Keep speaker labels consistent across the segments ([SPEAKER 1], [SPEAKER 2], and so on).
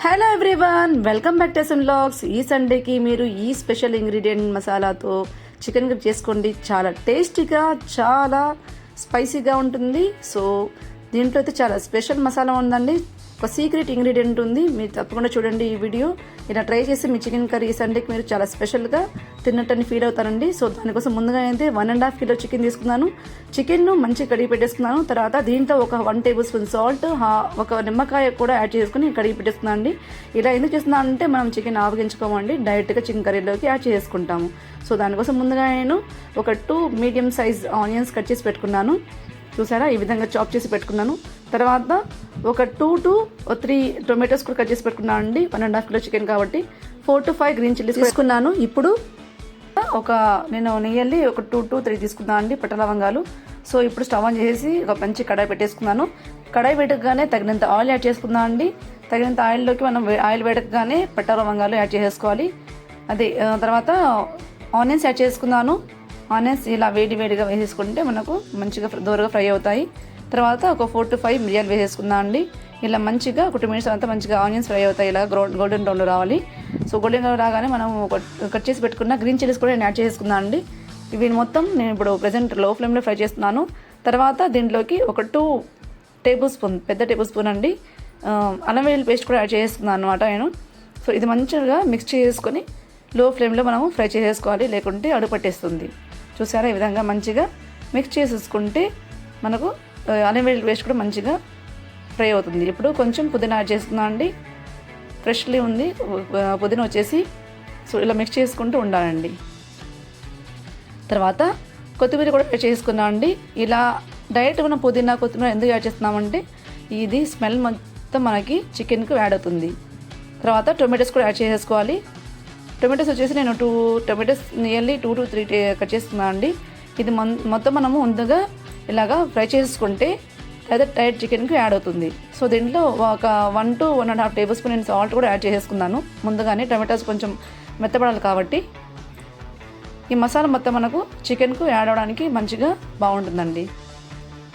[SPEAKER 1] Hello everyone welcome back to logs blogs ఈ సండేకి మీరు ఈ స్పెషల్ ఇంగ్రీడియంట్ మసాలాతో చికెన్ గ్రిప్ చేసుకోండి. చాలా టేస్టీగా చాలా స్పైసీగా ఉంటుంది. సో దీంట్లో అయితే చాలా స్పెషల్ మసాలా ఉందండి. ఒక సీక్రెట్ ఇంగ్రీడియంట్ ఉంది. మీరు తప్పకుండా చూడండి ఈ వీడియో ఇలా ట్రై చేసి మీ చికెన్ కర్రీ సండేకి మీరు చాలా స్పెషల్గా తిన్నట్టని ఫీల్ అవుతారండి. సో దానికోసం ముందుగా అయితే one and half kilo chicken తీసుకున్నాను. చికెన్ను మంచిగా కడిగి పెట్టేసుకున్నాను. తర్వాత దీంట్లో ఒక వన్ టేబుల్ స్పూన్ సాల్ట్ ఒక నిమ్మకాయ కూడా యాడ్ చేసుకుని కడిగి పెట్టేస్తున్నాను అండి ఇలా ఎందుకు చేస్తున్నాను అంటే మనం చికెన్ ఆవగించుకోమండి. డైరెక్ట్గా చికెన్ కర్రీలోకి యాడ్ చేసుకుంటాము. సో దానికోసం ముందుగా నేను ఒక two medium size onions cut చేసి పెట్టుకున్నాను. చూసారా? ఈ విధంగా చాప్ చేసి పెట్టుకున్నాను. తర్వాత ఒక టూ టు త్రీ టొమాటోస్ కూడా కట్ చేసి పెట్టుకున్నాను అండి. One and half kilo chicken కాబట్టి four to five green chillies తీసుకున్నాను. ఇప్పుడు ఒక నేను నెయ్యి ఒక టూ టు త్రీ తీసుకున్నాను అండి పట్ట లవంగాలు సో ఇప్పుడు స్టవ్ ఆన్ చేసి ఒక మంచి కడాయి పెట్టేసుకున్నాను. కడాయి పెట్టగానే తగినంత ఆయిల్ యాడ్ చేసుకున్నాను అండి. తగినంత ఆయిల్లోకి మనం ఆయిల్ వేడకగానే పట్ట లవంగాలు యాడ్ చేసుకోవాలి అదే తర్వాత ఆనియన్స్ యాడ్ చేసుకున్నాను. ఆనియన్స్ ఇలా వేడి వేడిగా వేసేసుకుంటే మనకు మంచిగా దూరగా ఫ్రై అవుతాయి. తర్వాత ఒక ఫోర్ టు ఫైవ్ మిరియాలు వేసేసుకుందాం అండి. ఇలా మంచిగా ఒక టూ మినిట్స్ అంతా మంచిగా ఆనియన్స్ ఫ్రై అవుతాయి. ఇలా గోల్డెన్ బ్రౌన్లో రావాలి. సో గోల్డెన్ బ్రౌన్ రాగానే మనం కట్ చేసి పెట్టుకున్న గ్రీన్ చిల్లీస్ కూడా నేను యాడ్ చేసుకుందాం అండి. ఇవి మొత్తం నేను ఇప్పుడు ప్రజెంట్లో ఫ్లేమ్లో ఫ్రై చేస్తున్నాను. తర్వాత దీంట్లోకి ఒక టూ టేబుల్ స్పూన్ పెద్ద టేబుల్ స్పూన్ అండి. ఆ, అల్లం వెల్లుల్లి పేస్ట్ కూడా యాడ్ చేస్తున్నాను అనమాట నేను. సో ఇది మంచిగా మిక్స్ చేసుకొని లో ఫ్లేమ్లో మనము ఫ్రై చేసేసుకోవాలి. లేకుంటే అడుగు పట్టేస్తుంది చూసారా ఈ విధంగా మంచిగా మిక్స్ చేసేసుకుంటే మనకు ఆ, వేస్ట్ కూడా మంచిగా ఫ్రై అవుతుంది. ఇప్పుడు కొంచెం పుదీనా యాడ్ చేస్తున్నాను అండి. ఫ్రెష్లీ ఉంది. పుదీనా వచ్చేసి సో ఇలా మిక్స్ చేసుకుంటూ ఉండాలండి. తర్వాత కొత్తిమీర కూడా యాడ్ చేసుకున్నాం అండి. ఇలా డైరెక్ట్ మనం పుదీనా కొత్తిమీర ఎందుకు యాడ్ చేస్తున్నామంటే ఇది స్మెల్ మొత్తం మనకి చికెన్కు యాడ్ అవుతుంది. తర్వాత టొమాటోస్ కూడా యాడ్ చేసేసుకోవాలి. టొమాటోస్ వచ్చేసి నేను two tomatoes nearly two to three cut చేస్తున్నాను అండి ఇది మొన్- మొత్తం మనము ముందుగా ఇలాగా ఫ్రై చేసుకుంటే లేదా టైడ్ చికెన్కి యాడ్ అవుతుంది. సో దీంట్లో ఒక one to one and half tablespoon నేను సాల్ట్ కూడా యాడ్ చేసేసుకున్నాను. ముందుగానే టొమాటోస్ కొంచెం మెత్తపడాలి కాబట్టి. ఈ మసాలా మొత్తం మనకు చికెన్కు యాడ్ అవడానికి మంచిగా బాగుంటుందండి.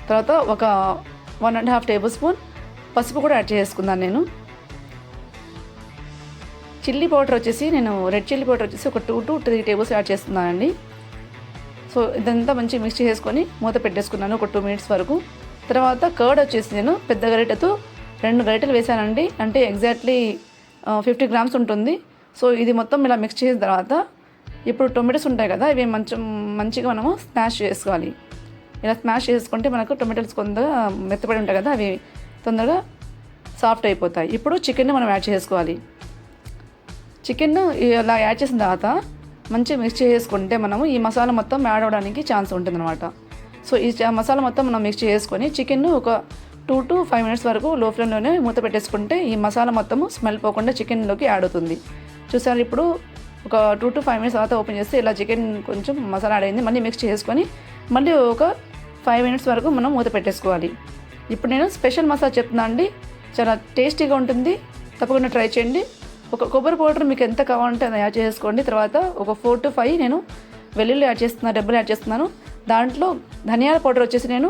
[SPEAKER 1] తర్వాత ఒక one and half table spoon పసుపు కూడా యాడ్ చేసుకున్నాను నేను. చిల్లీ పౌడర్ వచ్చేసి నేను రెడ్ చిల్లీ పౌడర్ వచ్చేసి ఒక two to three tables add చేస్తున్నానండి. సో ఇదంతా మంచి మిక్స్ చేసుకొని మూత పెట్టేసుకున్నాను ఒక టూ మినిట్స్ వరకు. తర్వాత కర్డ్ వచ్చేసి నేను పెద్ద గరిటెతో రెండు గరిటెలు వేసానండి అంటే ఎగ్జాక్ట్లీ ఫిఫ్టీ గ్రామ్స్ ఉంటుంది. సో ఇది మొత్తం ఇలా మిక్స్ చేసిన తర్వాత ఇప్పుడు టొమాటోస్ ఉంటాయి కదా ఇవి మంచి మంచిగా మనము స్మాష్ చేసుకోవాలి. ఇలా స్మాష్ చేసుకుంటే మనకు టొమాటోస్ కొంత మెత్తపడి ఉంటాయి కదా అవి తొందరగా సాఫ్ట్ అయిపోతాయి. ఇప్పుడు చికెన్ మనం యాడ్ చేసుకోవాలి. చికెన్ ఇలా యాడ్ చేసిన తర్వాత మంచిగా మిక్స్ చేసుకుంటే మనము ఈ మసాలా మొత్తం యాడ్ అవ్వడానికి ఛాన్స్ ఉంటుందన్నమాట. సో ఈ మసాలా మొత్తం మనం మిక్స్ చేసుకొని చికెన్ ఒక టూ టు ఫైవ్ మినిట్స్ వరకు లో ఫ్లేమ్లోనే మూత పెట్టేసుకుంటే ఈ మసాలా మొత్తము స్మెల్ పోకుండా చికెన్లోకి యాడ్ అవుతుంది. చూసారు ఇప్పుడు ఒక టూ టు ఫైవ్ మినిట్స్ తర్వాత ఓపెన్ చేస్తే ఇలా చికెన్ కొంచెం మసాలా యాడ్ అయింది. మళ్ళీ మిక్స్ చేసుకొని మళ్ళీ ఒక ఫైవ్ మినిట్స్ వరకు మనం మూత పెట్టేసుకోవాలి. ఇప్పుడు నేను స్పెషల్ మసాలా చెప్తున్నా అండి. చాలా టేస్టీగా ఉంటుంది. తప్పకుండా ట్రై చేయండి. ఒక కొబ్బరి పౌడర్ మీకు ఎంత కావాలంటే అది యాడ్ చేసుకోండి. తర్వాత ఒక ఫోర్ టు ఫైవ్ నేను వెల్లుల్లి యాడ్ చేస్తున్నాను డబ్బులు యాడ్ చేస్తున్నాను. దాంట్లో ధనియాల పౌడర్ వచ్చేసి నేను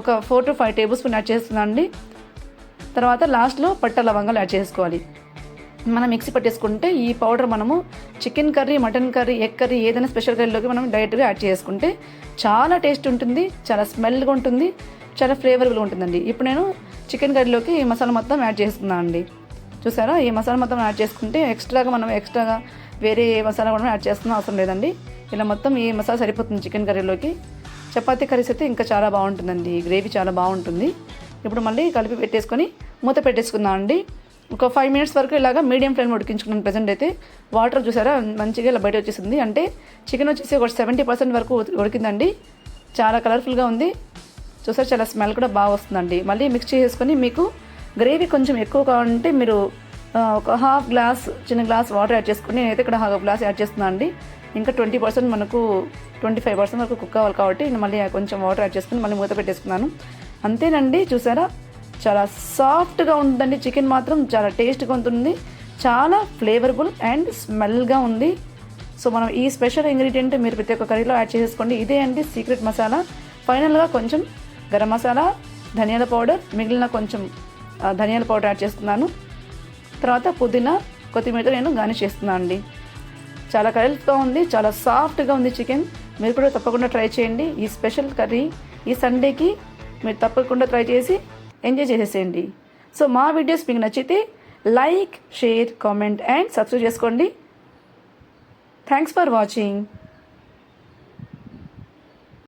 [SPEAKER 1] ఒక four to five tablespoon add చేస్తున్నాను అండి. తర్వాత లాస్ట్లో పట్ట లవంగాలు యాడ్ చేసుకోవాలి. మనం మిక్సీ పట్టేసుకుంటే ఈ పౌడర్ మనము chicken curry mutton curry egg curry ఏదైనా స్పెషల్ కర్రీలోకి మనం డైరెక్ట్గా యాడ్ చేసుకుంటే చాలా టేస్ట్ ఉంటుంది చాలా స్మెల్గా ఉంటుంది చాలా ఫ్లేవర్ఫుల్గా ఉంటుందండి. ఇప్పుడు నేను చికెన్ కర్రీలోకి మసాలా మొత్తం యాడ్ చేస్తున్నాను అండి. చూసారా? ఈ మసాలా మొత్తం యాడ్ చేసుకుంటే ఎక్స్ట్రాగా మనం ఎక్స్ట్రాగా వేరే ఏ మసాలా కూడా యాడ్ చేస్తున్న అవసరం లేదండి. ఇలా మొత్తం ఈ మసాలా సరిపోతుంది చికెన్ కర్రీలోకి. చపాతీ కర్రీస్ అయితే ఇంకా చాలా బాగుంటుందండి. ఈ గ్రేవీ చాలా బాగుంటుంది. ఇప్పుడు మళ్ళీ కలిపి పెట్టేసుకొని మూత పెట్టేసుకుందాం అండి. ఒక ఫైవ్ మినిట్స్ వరకు ఇలాగా మీడియం ఫ్లేమ్ ఉడికించుకున్నాను ప్రజెంట్ అయితే. వాటర్ చూసారా? మంచిగా ఇలా బయట వచ్చేసింది. అంటే చికెన్ వచ్చేసి ఒక సెవెంటీ పర్సెంట్ వరకు ఉడికిందండి. చాలా కలర్ఫుల్గా ఉంది. చూసారు? చాలా స్మెల్ కూడా బాగా వస్తుందండి. మళ్ళీ మిక్స్ చేసుకొని మీకు గ్రేవీ కొంచెం ఎక్కువగా ఉంటే మీరు ఒక హాఫ్ గ్లాస్ చిన్న గ్లాస్ వాటర్ యాడ్ చేసుకుని నేనైతే ఇక్కడ హాఫ్ గ్లాస్ యాడ్ చేస్తున్నాను అండి. ఇంకా ట్వంటీ పర్సెంట్ మనకు ట్వంటీ ఫైవ్ పర్సెంట్ వరకు కుక్ అవ్వాలి కాబట్టి నేను మళ్ళీ కొంచెం వాటర్ యాడ్ చేసుకుని మళ్ళీ మూత పెట్టేసుకున్నాను. అంతేనండి చూసారా? చాలా సాఫ్ట్గా ఉంటుందండి చికెన్ మాత్రం చాలా టేస్ట్గా ఉంటుంది చాలా ఫ్లేవర్ఫుల్ అండ్ స్మెల్గా ఉంది. సో మనం ఈ స్పెషల్ ఇంగ్రీడియంట్ మీరు ప్రతి ఒక్క కర్రీలో యాడ్ చేసుకోండి ఇదే అండి సీక్రెట్ మసాలా. ఫైనల్గా కొంచెం గరం మసాలా ధనియాల పౌడర్ మిగిలిన కొంచెం ధనియాల పౌడర్ యాడ్ చేస్తున్నాను. తర్వాత పుదీనా కొత్తిమీరతో నేను గార్నిష్ చేస్తున్నాను అండి. చాలా కలర్ఫుల్గా ఉంది చాలా సాఫ్ట్గా ఉంది చికెన్. మీరు కూడా తప్పకుండా ట్రై చేయండి. ఈ స్పెషల్ కర్రీ ఈ సండేకి మీరు తప్పకుండా ట్రై చేసి ఎంజాయ్ చేసేసేయండి. సో మా వీడియోస్ మీకు నచ్చితే like share comment and subscribe చేసుకోండి. Thanks for watching.